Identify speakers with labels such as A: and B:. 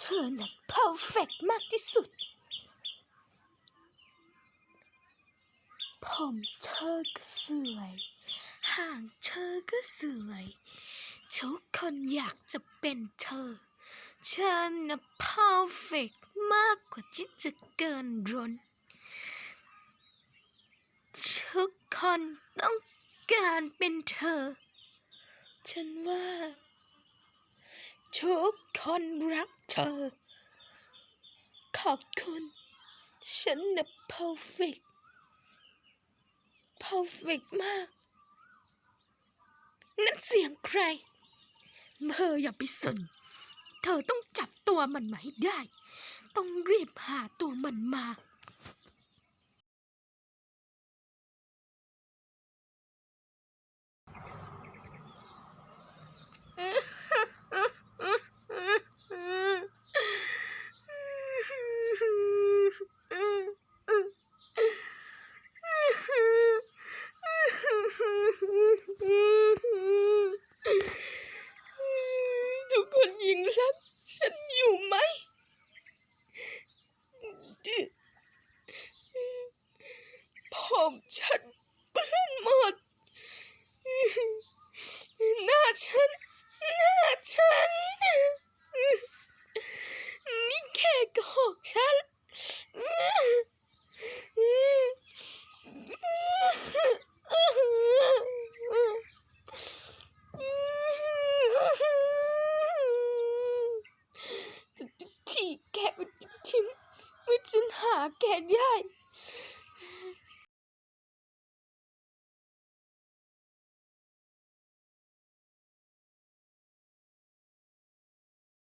A: เธอน่ะเพอร์เฟกมากที่สุด ผมเธอก็สวย ห่างเธอก็สวย ทุกคนอยากจะเป็นเธอ เธอน่ะเพอร์เฟกมากกว่าที่จะเกินร้น ทุกคนต้องการเป็นเธอ ฉันว่า ทุกคนรักเธอ ขอบคุณ ฉันน่ะ perfect perfect มาก นั่นเสียงใคร เธออย่าไปสน เธอต้องจับตัวมันมาให้ได้ ต้องรีบหาตัวมันมา ทุกคนยิงรัก ฉันอยู่ไหม ผมฉันเปื้อนหมด หน้าฉัน 我真 didn't.